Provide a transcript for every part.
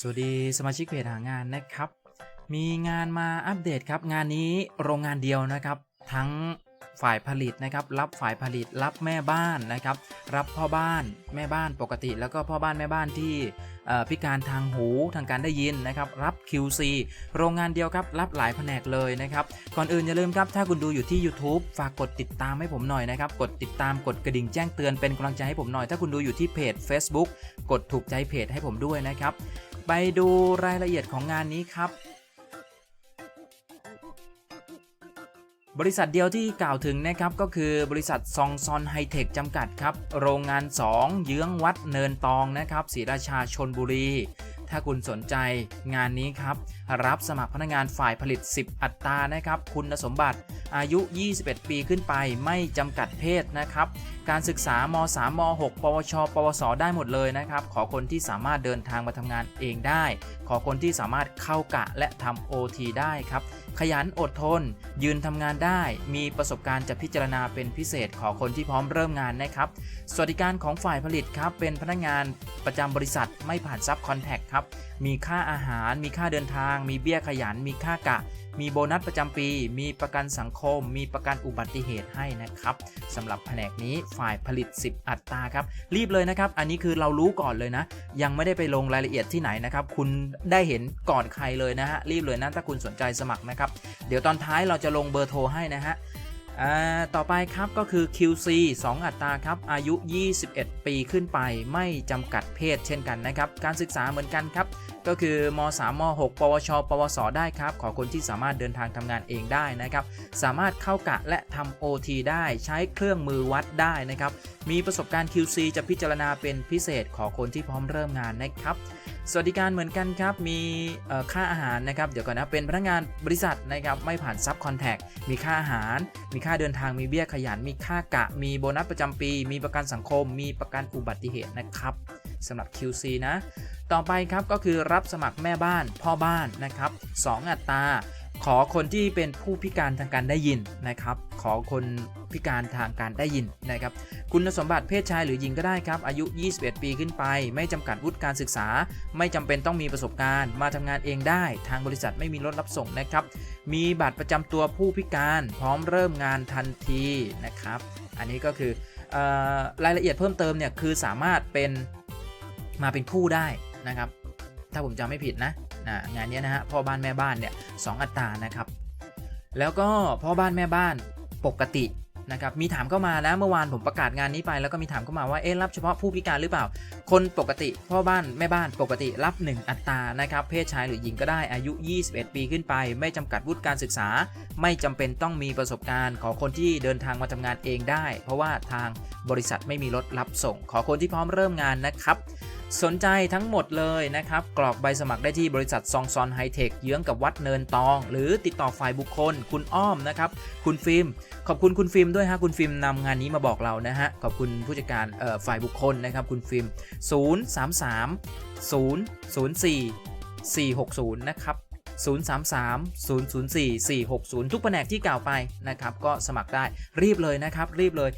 สวัสดีสมาชิกเพจหางานนะครับ มีงานมาอัปเดตครับ งานนี้โรงงานเดียวนะครับ ทั้งฝ่ายผลิตนะครับ รับฝ่ายผลิตรับแม่บ้านนะครับ รับพ่อบ้านแม่บ้านปกติ แล้วก็พ่อบ้านแม่บ้านที่พิการทางหูทางการได้ยินนะครับ รับ QC โรงงานเดียวครับ รับหลายแผนกเลยนะครับ ก่อนอื่นอย่าลืมครับ ถ้าคุณดูอยู่ที่ YouTube ฝากกดติดตามให้ผมหน่อยนะครับ กดติดตามกดกระดิ่งแจ้งเตือนเป็นกำลังใจให้ผมหน่อย ถ้าคุณดูอยู่ที่เพจ Facebook กดถูกใจเพจให้ผมด้วยนะครับ ไปดูรายละเอียดของงานนี้ครับ บริษัทเดียวที่กล่าวถึงนะครับก็คือบริษัทซองซอนไฮเทคจำกัดครับ โรงงาน 2 เยื้องวัดเนินตองนะครับศรีราชาชนบุรี ถ้าคุณสนใจงานนี้ครับ รับสมัครพนักงานฝ่ายผลิต 10 อัตรานะครับ คุณสมบัติอายุ 21 ปีขึ้นไปไม่จำกัดเพศนะครับ การศึกษาม3ม6ปวช ปวส ได้หมดเลยนะครับ ขอคนที่สามารถเดินทางมาทำงานเองได้ ขอคนที่สามารถเข้ากะและทำ OT ได้ครับ ขยันอดทน ยืนทำงานได้ มีประสบการณ์จะพิจารณาเป็นพิเศษ ขอคนที่พร้อมเริ่มงานนะครับ สวัสดิการของฝ่ายผลิตครับ เป็นพนักงานประจำบริษัทไม่ผ่านซับคอนแทคครับมีค่าอาหาร มีค่าเดินทาง มีเบี้ยขยัน มีค่ากะ มีโบนัสประจำปี มีประกันสังคม มีประกันอุบัติเหตุให้นะครับสำหรับแผนกนี้ฝ่ายผลิต 10 อัตราครับ รีบเลยนะครับ อันนี้คือเรารู้ก่อนเลยนะ ยังไม่ได้ไปลงรายละเอียดที่ไหนนะครับ คุณได้เห็นก่อนใครเลยนะฮะ รีบเลยนะถ้าคุณสนใจสมัครนะครับ เดี๋ยวตอนท้ายเราจะลงเบอร์โทรให้นะฮะ ต่อไปครับก็คือ QC 2 อัตราครับอายุ 21 ปีขึ้นไปไม่จำกัดเพศเช่นกันนะครับ การศึกษาเหมือนกันครับ ก็คือม3ม6ปวช ปวส ได้ครับ ขอคนที่สามารถเดินทางทำงานเองได้นะครับ สามารถเข้ากะและทำ OT ได้ใช้เครื่องมือวัดได้นะครับ มีประสบการณ์ QC จะพิจารณาเป็นพิเศษขอคนที่พร้อมเริ่มงานนะครับ สวัสดิการเหมือนกันครับ มีค่าอาหารนะครับ เดี๋ยวก่อนนะ เป็นพนักงานบริษัทนะครับ ไม่ผ่านซับคอนแทค มีค่าอาหาร มีค่าเดินทาง มีเบี้ยขยัน มีค่ากะ มีโบนัสประจำปี มีประกันสังคม มีประกันอุบัติเหตุนะครับสำหรับ QC นะ ต่อไปครับก็คือรับสมัครแม่บ้านพ่อบ้านนะครับ 2 อัตรา ขอคนที่เป็นผู้พิการทางการได้ยินนะครับ ขอคนพิการทางการได้ยินนะครับ คุณสมบัติเพศชายหรือหญิงก็ได้ครับ อายุ 21 ปีขึ้นไป ไม่จำกัดวุฒิการศึกษา ไม่จำเป็นต้องมีประสบการณ์ มาทำงานเองได้ ทางบริษัทไม่มีรถรับส่งนะครับ มีบัตรประจำตัวผู้พิการพร้อมเริ่มงานทันทีนะครับ อันนี้ก็คือออรายละเอียดเพิ่มเติมเนี่ยคือสามารถเป็นมาเป็นคู่ได้นะครับ ถ้าผมจำไม่ผิดนะนะงานนี้นะฮะพ่อบ้านแม่บ้านเนี่ยสองอัตรานะครับ แล้วก็พ่อบ้านแม่บ้านปกตินะครับมีถามเข้ามานะเมื่อวานผมประกาศงานนี้ไป แล้วก็มีถามเข้ามาว่าเอ๊ะรับเฉพาะผู้พิการหรือเปล่า คนปกติพ่อบ้านแม่บ้านปกติรับ 1 อัตรานะครับเพศชายหรือหญิงก็ได้อายุ 21 ปีขึ้นไป ไม่จำกัดวุฒิการศึกษา ไม่จำเป็นต้องมีประสบการณ์ขอคนที่เดินทางมาทำงานเองได้ เพราะว่าทางบริษัทไม่มีรถรับส่ง ขอคนที่พร้อมเริ่มงานนะครับ สนใจทั้งหมดเลยนะครับ กรอกใบสมัครได้ที่บริษัทซองซอนไฮเทคเยื้องกับวัดเนินตอง หรือติดต่อฝ่ายบุคคล คุณอ้อมนะครับ คุณฟิล์มขอบคุณคุณฟิล์มด้วยฮะคุณฟิล์มนำงานนี้มาบอกเรานะฮะขอบคุณผู้จัดการเอ่อฝ่ายบุคคลนะครับ คุณฟิล์ม033 004 460 นะครับ 033 004 460 ทุกแผนกที่กล่าวไปนะครับก็สมัครได้รีบเลยนะครับ รีบเลย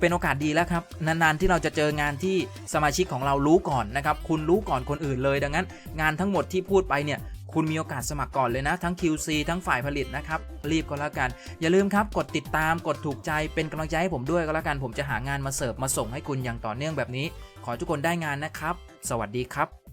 เป็นโอกาสดีแล้วครับ นาน ๆ ที่เราจะเจองานที่สมาชิกของเรารู้ก่อนนะครับคุณรู้ก่อนคนอื่นเลย ดังนั้น งานทั้งหมดที่พูดไปเนี่ยคุณมีโอกาสสมัครก่อนเลยนะ ทั้ง QC ทั้งฝ่ายผลิตนะครับ รีบก็แล้วกัน อย่าลืมครับ กดติดตามกดถูกใจเป็นกำลังใจให้ผมด้วยก็แล้วกัน ผมจะหางานมาเสิร์ฟมาส่งให้คุณอย่างต่อเนื่องแบบนี้ ขอทุกคนได้งานนะครับ สวัสดีครับ